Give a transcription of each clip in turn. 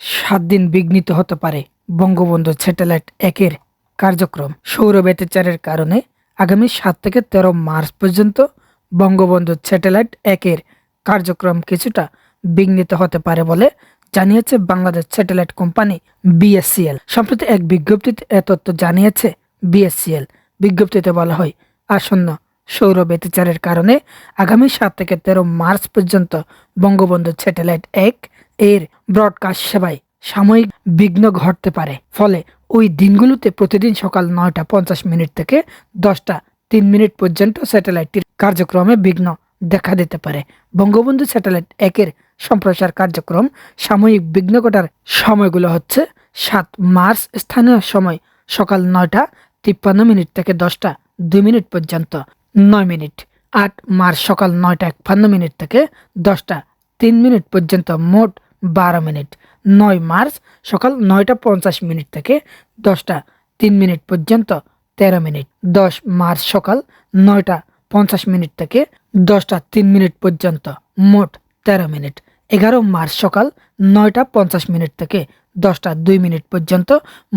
সাত দিন বিঘ্নিত হতে পারে বঙ্গবন্ধু স্যাটেলাইট একের কার্যক্রম। সৌর বেতেচারের কারণে আগামী সাত থেকে তেরো মার্চ পর্যন্ত বঙ্গবন্ধু স্যাটেলাইট একের কার্যক্রম কিছুটা বিঘ্নিত হতে পারে বলে জানিয়েছে বাংলাদেশ স্যাটেলাইট কোম্পানি বিএসসিএল। সম্প্রতি এক বিজ্ঞপ্তিতে এ তথ্য জানিয়েছে বিএসসিএল। বিজ্ঞপ্তিতে বলা হয়, আসন্ন সৌর বেতেচারের কারণে আগামী সাত থেকে তেরো মার্চ পর্যন্ত বঙ্গবন্ধু স্যাটেলাইট এক এর ব্রডকাস্ট সেবায় সাময়িক বিঘ্ন ঘটতে পারে। ফলে ওই দিনগুলোতে প্রতিদিন সকাল নয়টা পঞ্চাশ মিনিট থেকে দশটা তিন মিনিট পর্যন্ত স্যাটেলাইটটির কার্যক্রমে বিঘ্ন দেখা দিতে পারে। বঙ্গবন্ধু স্যাটেলাইট একের সম্প্রসার কার্যক্রম সাময়িক বিঘ্ন ঘটার সময়গুলো হচ্ছে সাত মার্চ, স্থানীয় সময় সকাল নয়টা তিপ্পান্ন মিনিট থেকে দশটা দুই মিনিট পর্যন্ত। নয় মিনিট। আট মার্চ সকাল নয়টা একান্ন মিনিট থেকে দশটা তিন মিনিট পর্যন্ত মোট বারো মিনিট। নয় মার্চ সকাল নয়টা পঞ্চাশ মিনিট থেকে দশটা তিন মিনিট পর্যন্ত তেরো মিনিট। দশ মার্চ সকাল নয়টা পঞ্চাশ মিনিট থেকে দশটা তিন মিনিট পর্যন্ত মোট তেরো মিনিট। এগারো মার্চ সকাল নয়টা পঞ্চাশ মিনিট থেকে দশটা দুই মিনিট পর্যন্ত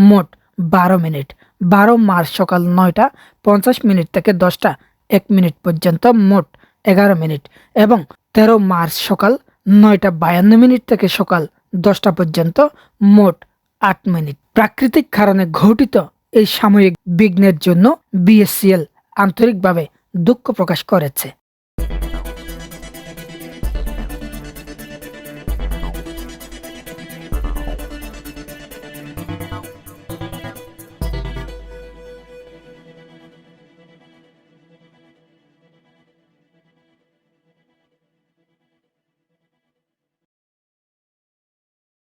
মোট বারো মিনিট। বারো মার্চ সকাল নয়টা পঞ্চাশ মিনিট থেকে দশটা এক মিনিট পর্যন্ত, মোট এগারো মিনিট এবং তেরো মার্চ সকাল নয়টা বায়ান্ন মিনিট থেকে সকাল দশটা পর্যন্ত, মোট আট মিনিট। প্রাকৃতিক কারণে ঘটিত এই সাময়িক বিঘ্নের জন্য বিএসসিএল আন্তরিকভাবে দুঃখ প্রকাশ করেছে।